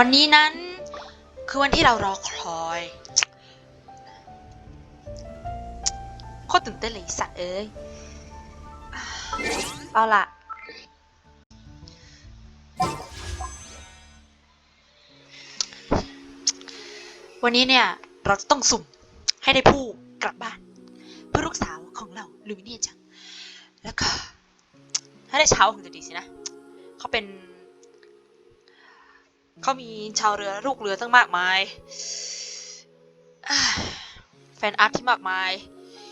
วันนี้นั้นคือวันที่เรารอคอยโคตรตื่นเต้นเลยสัตว์เอ้ย เอาล่ะ วันนี้เนี่ย เราจะต้องสุ่มให้ได้ผู้กลับบ้าน เพื่อลูกสาวของเราลูมิเนียจัง แล้วก็ ถ้าได้เช้าคงจะดีสินะ เขาเป็น เขามีชาวเรือลูกเรือตั้งมากมาย แฟนอาร์ตที่มากมาย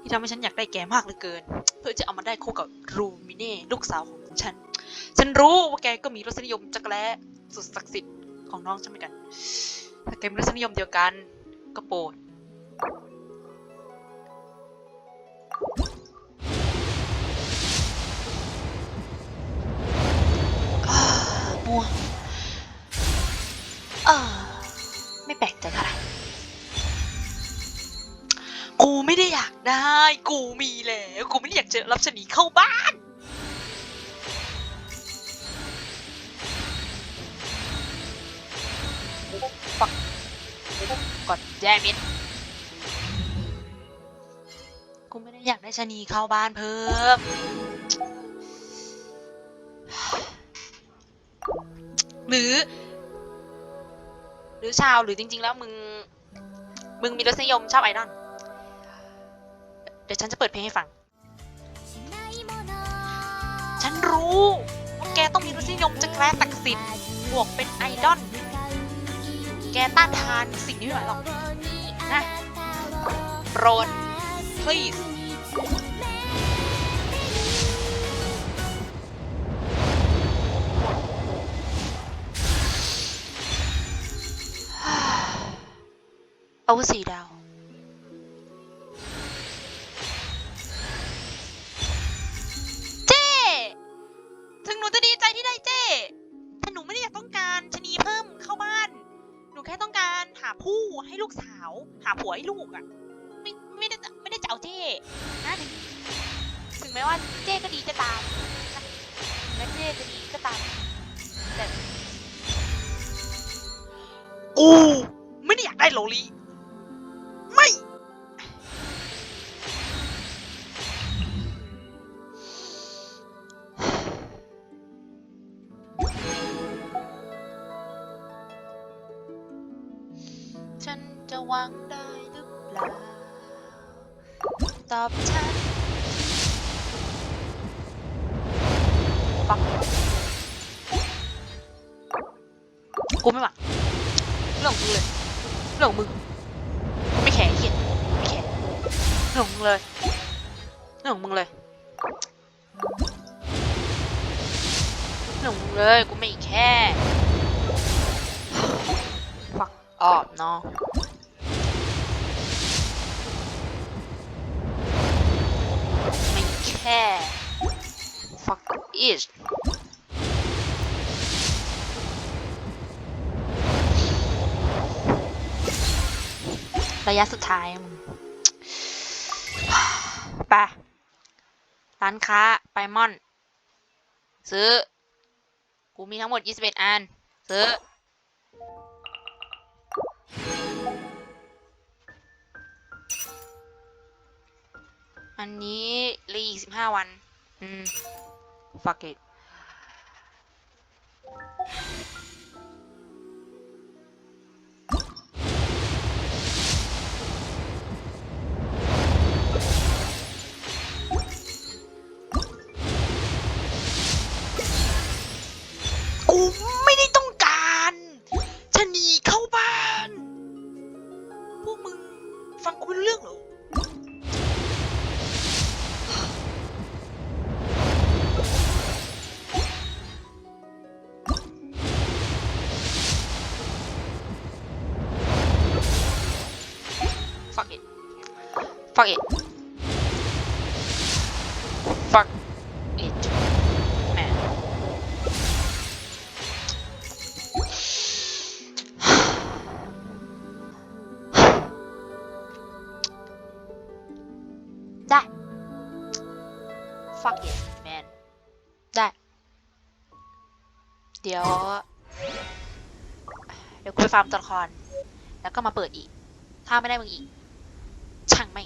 ที่ทำให้ฉันอยากได้แกมากเหลือเกิน เพื่อจะเอามาได้คู่กับรูมิเน่ลูกสาวของฉัน ฉันรู้ว่าแกก็มีรสนิยมจักรแล้สุดศักดิ์สิทธิ์ของน้องฉันเหมือนกัน ถ้าแกมีรสนิยมเดียวกันก็โปรดมัว เออ ไม่แปลกใจเท่าไหร่กูไม่ได้อยากได้ กูมีแล้วกูไม่ได้อยากจอรับชนีเข้าบ้าน ปักกดแย่มิดกูไม่ได้อยากได้ชะนีเข้าบ้านเพิ่มหรือ หรือชาวหรือจริง ๆ แล้วมึง มึงมีรสนิยมชอบไอดอลเดี๋ยวฉันจะเปิดเพลงให้ฟัง ฉันรู้ว่าแกต้องมีรสนิยมจะแกล้ศักสิทธิ์บวกเป็นไอดอลแกต้านทานสิ่งนี้ไม่ไหวหรอกนะโปรด please อาสีดาว เจ้ถึงหนูจะดีใจที่ได้เจ้แต่หนูไม่ได้อยากต้องการชะนีเพิ่มเข้าบ้าน หนูแค่ต้องการหาผู้ให้ลูกสาว หาผัวให้ลูกอะ่ะไม่ไม่ได้ไม่ได้จะเอาเจ้นะถึงถึงแม้ว่าเจ้ก็ดีจะตามแม้เจ้จะดีก็ตามแต่กูไม่ได้อยากได้โลลี หวังได้หรือเปล่า ตอบฉันฟังกูไม่หวังเรื่องของมึงเลยเรื่องมึงไม่แคร์ไอ้เหี้ยไม่แคร์เรื่องมึงเลยเรื่องมึงเลยเรื่องมึงเลยกูไม่แคร์ฟักออกเนาะ แค่ fuck is ระยะสุดท้ายไปร้านค้า ไปมอน ซื้อ กูมีทั้งหมด 21 อัน ซื้อ อันนี้รีอีกสิบห้าวัน อืม fuck it Fuck it. Fuck it. Man. ได้ Fuck it man ได้เดี๋ยวกูไปฟาร์มตัวละคร แล้วก็มาเปิดอีก ถ้าไม่ได้มึงอีก ช่างไม่ง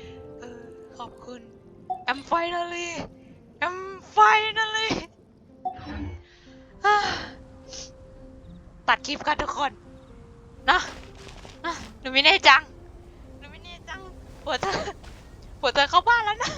I'm finally I'm finally ตัดคลิปกันทุกคนนะนะหนูไม่แน่จัง หนูไม่แน่จังปวดเธอปวดเธอเข้าบ้านแล้วนะ